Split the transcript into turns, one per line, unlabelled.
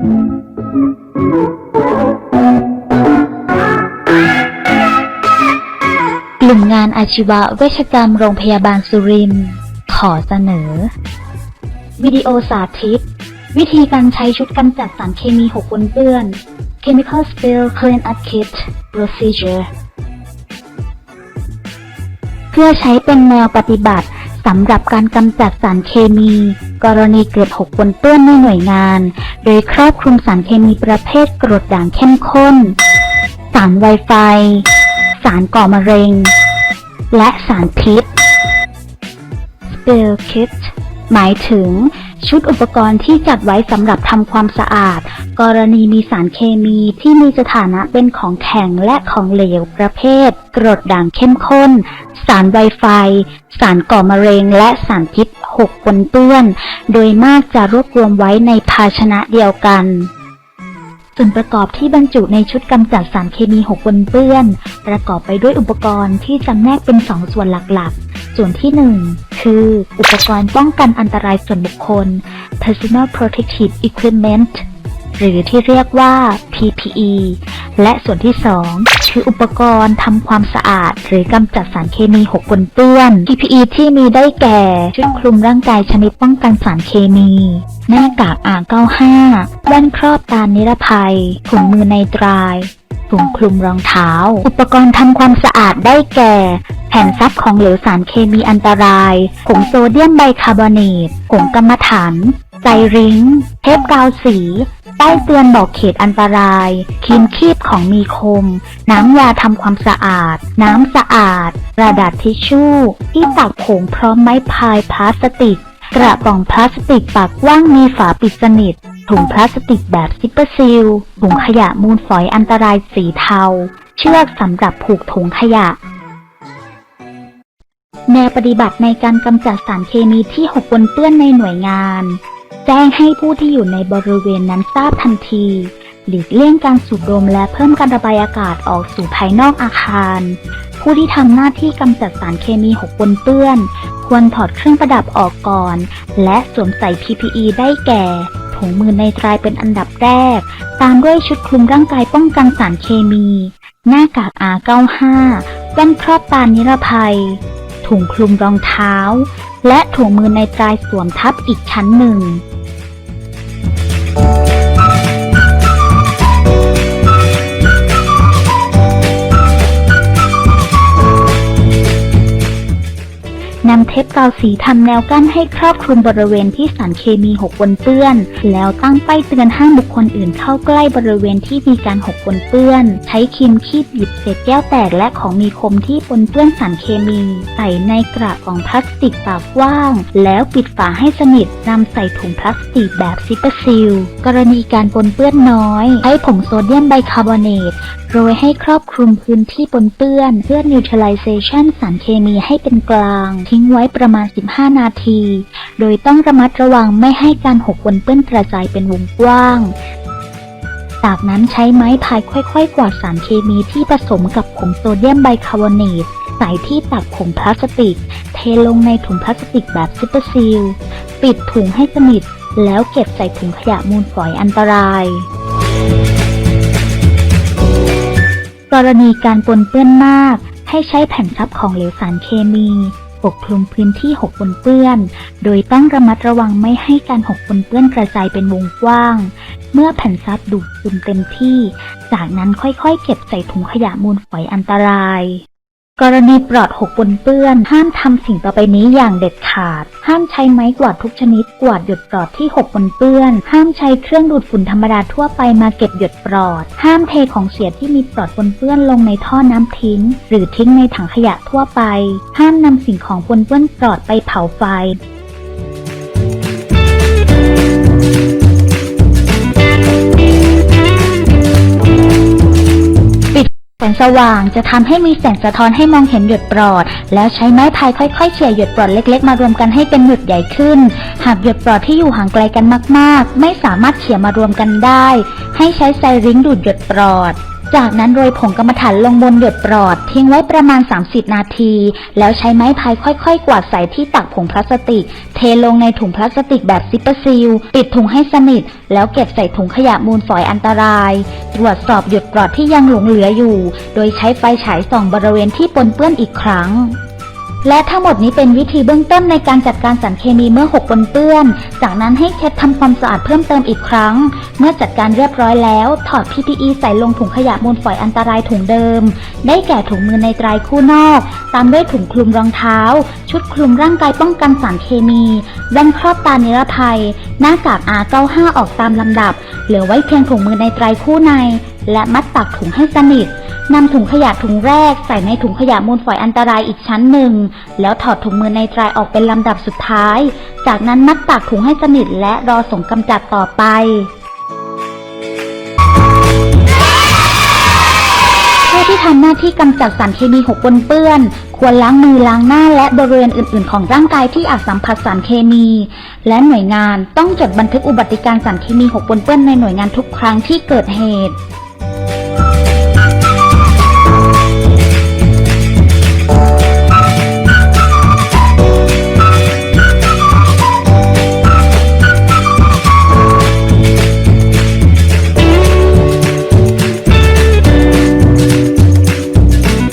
กลุ่มงานอาชีวะเวชกรรมโรงพยาบาลสุรินทร์ขอเสนอ วิดีโอสาธิต วิธีการใช้ชุดกำจัดสารเคมีหกปนเปื้อน Chemical Spill Clean Up Kit Procedure เพื่อใช้เป็นแนวปฏิบัติ สำหรับการกำจัดสารเคมี กรณีเกิดหกปนเปื้อนในหน่วยงาน โดยครอบคลุมสารเคมีประเภทกรดด่างเข้มข้น สารไวไฟ สารก่อมะเร็ง และสารพิษ Spill Kit หมายถึงชุดอุปกรณ์ที่จัดไว้สำหรับทำความสะอาด กรณีมีสารเคมีที่มีสถานะเป็นของแข็งและของเหลวประเภท กรดด่างเข้มข้น สารไวไฟ สารก่อมะเร็ง และสารพิษหกปนเปื้อน โดยมากจะรวบรวมไว้ในภาชนะเดียวกัน ส่วนประกอบที่บรรจุในชุดกำจัดสารเคมีหกปนเปื้อน ประกอบไปด้วยอุปกรณ์ที่จำแนกเป็นสองส่วนหลักๆส่วนที่หนึ่งคือ อุปกรณ์ป้องกันอันตรายส่วนบุคคล personal protective equipment หรือที่เรียกว่า PPE และส่วนที่ 2 คืออุปกรณ์ทำความสะอาด หรือกำจัดสารเคมีหกปนเปื้อน PPE ที่มีได้แก่ชุดคลุมร่างกายชนิดป้องกันสารเคมี หน้ากาก R95 แว่นครอบตานิรภัย ถุงมือไนตรายถุงคลุมรองเท้า อุปกรณ์ทำความสะอาดได้แก่ แผ่นซับของเหลวสารเคมีอันตรายผงโซเดียมไบคาร์บอเนตผงกรรมฐานไซริงเทปกาวสี ป้ายเตือนบอกเขตอันตราย ครีมคีบของมีคม น้ำยาทำความสะอาด น้ำสะอาด กระดาษทิชชู่ ที่ตักผงพร้อมไม้พายพลาสติก กระป๋องพลาสติกปากว้างมีฝาปิดสนิท ถุงพลาสติกแบบซิปเปอร์ซิล ถุงขยะมูลฝอยอันตรายสีเทา เชือกสำหรับผูกถุงขยะแนวปฏิบัติในการกำจัดสารเคมีที่หกปนเปื้อนในหน่วยงาน แจ้งให้ผู้ที่อยู่ในบริเวณนั้นทราบทันที หลีกเลี่ยงการสูดดมและเพิ่มการระบายอากาศออกสู่ภายนอกอาคาร ผู้ที่ทำหน้าที่กำจัดสารเคมีหกปนเปื้อน ควรถอดเครื่องประดับออกก่อน และสวมใส่ PPE ได้แก่ ถุงมือในตรายเป็นอันดับแรก ตามด้วยชุดคลุมร่างกายป้องกันสารเคมี หน้ากาก R95 แว่นครอบตานิรภัย ถุงคลุมรองเท้า และถุงมือในตรายสวมทับอีกชั้นหนึ่งาวสีทำแนวกั้นให้ครอบคลุมบริเวณที่สารเคมีหกปนเปื้อน แล้วตั้งป้ายเตือนห้ามบุคคลอื่นเข้าใกล้บริเวณที่มีการหกปนเปื้อน ใช้ครีมคีบหยิบเศษแก้วแตกและของมีคมที่ปนเปื้อนสารเคมี ใส่ในกระป๋องพลาสติกปากว้าง แล้วปิดฝาให้สนิทนำใส่ถุงพลาสติกแบบซิปเปอร์ซิลกรณีการปนเปื้อนน้อย ใช้ผงโซเดียมไบคาร์บอเนต โรยให้ครอบคลุมพื้นที่ปนเปื้อน เพื่อ neutralization สารเคมีให้เป็นกลาง ทิ้งไว้ประมาณ 15 นาที โดยต้องระมัดระวังไม่ให้การหกปนเปื้อนกระจายเป็นวงกว้าง จากนั้นใช้ไม้พายค่อยๆ กวาดสารเคมีที่ผสมกับผงโซเดียมไบคาร์บอเนตใส่ที่ตักผงพลาสติก เทลงในถุงพลาสติกแบบซิปเปอร์ซีล ปิดถุงให้สนิท แล้วเก็บใส่ถุงขยะมูลฝอยอันตราย กรณีการปนเปื้อนมาก ให้ใช้แผ่นซับของเหลวสารเคมีปกคลุมพื้นที่หกปนเปื้อน โดยต้องระมัดระวังไม่ให้การหกปนเปื้อนกระจายเป็นวงกว้าง เมื่อแผ่นซับดูดซึมเต็มที่ จากนั้นค่อยๆ เก็บใส่ถุงขยะมูลฝอยอันตราย กรณีปลอดหกปนเปื้อน ห้ามทำสิ่งต่อไปนี้อย่างเด็ดขาด ห้ามใช้ไม้กวาดทุกชนิดกวาดหยดปลอดที่หกปนเปื้อน ห้ามใช้เครื่องดูดฝุ่นธรรมดาทั่วไปมาเก็บหยดปลอด ห้ามเทของเสียที่มีปลอดปนเปื้อนลงในท่อน้ำทิ้ง หรือทิ้งในถังขยะทั่วไป ห้ามนำสิ่งของปนเปื้อนปลอดไปเผาไฟ แสงสว่างจะทำให้มีแสงสะท้อนให้มองเห็นหยดปลอด แล้วใช้ไม้พายค่อยๆเฉ่ยหยดปลอดเล็ก ๆ มารวมกันให้เป็นหยดใหญ่ขึ้น หากหยดปลอดที่อยู่ห่างไกลกันมาก ๆ ไม่สามารถเขี่ยมารวมกันได้ ให้ใช้ไซริงดูดหยดปลอด จากนั้นโรยผงกรรมฐานลงบนหยดปลอด ทิ้งไว้ประมาณ 30 นาที แล้วใช้ไม้พายค่อยๆ กวาดใส่ที่ตักผงพลาสติก เทลงในถุงพลาสติกแบบซิปเปอร์ซีล ปิดถุงให้สนิท แล้วเก็บใส่ถุงขยะมูลฝอยอันตราย ตรวจสอบหยดปลอดที่ยังหลงเหลืออยู่ โดยใช้ไฟฉายส่องบริเวณที่ปนเปื้อนอีกครั้ง และทั้งหมดนี้เป็นวิธีเบื้องต้นในการจัดการสารเคมีเมื่อหกปนเปื้อน จากนั้นให้เช็ดทำความสะอาดเพิ่มเติมอีกครั้ง เมื่อจัดการเรียบร้อยแล้ว ถอด PPE ใส่ลงถุงขยะมูลฝอยอันตรายถุงเดิม ได้แก่ถุงมือในไตรคู่นอก ตามด้วยถุงคลุมรองเท้า ชุดคลุมร่างกายป้องกันสารเคมีแว่นครอบตานิรภัย หน้ากาก R95 ออกตามลำดับ เหลือไว้เพียงถุงมือในไตรคู่ใน และมัดปากถุงให้สนิท นำถุงขยะถุงแรกใส่ในถุงขยะมูลฝอยอันตรายอีกชั้นหนึ่ง แล้วถอดถุงมือในตรออกเป็นลำดับสุดท้าย จากนั้นมัดปากถุงให้สนิทและรอส่งกำจัดต่อไปผู้ที่ทำหน้าที่กำจัดสารเคมีหกปนเปื้อน ควรล้างมือล้างหน้าและบริเวณอื่น ๆ ของร่างกายที่อาจสัมผัสสารเคมี และหน่วยงานต้องจดบันทึกอุบัติการสารเคมีหกปนเปื้อนในหน่วยงานทุกครั้งที่เกิดเหตุ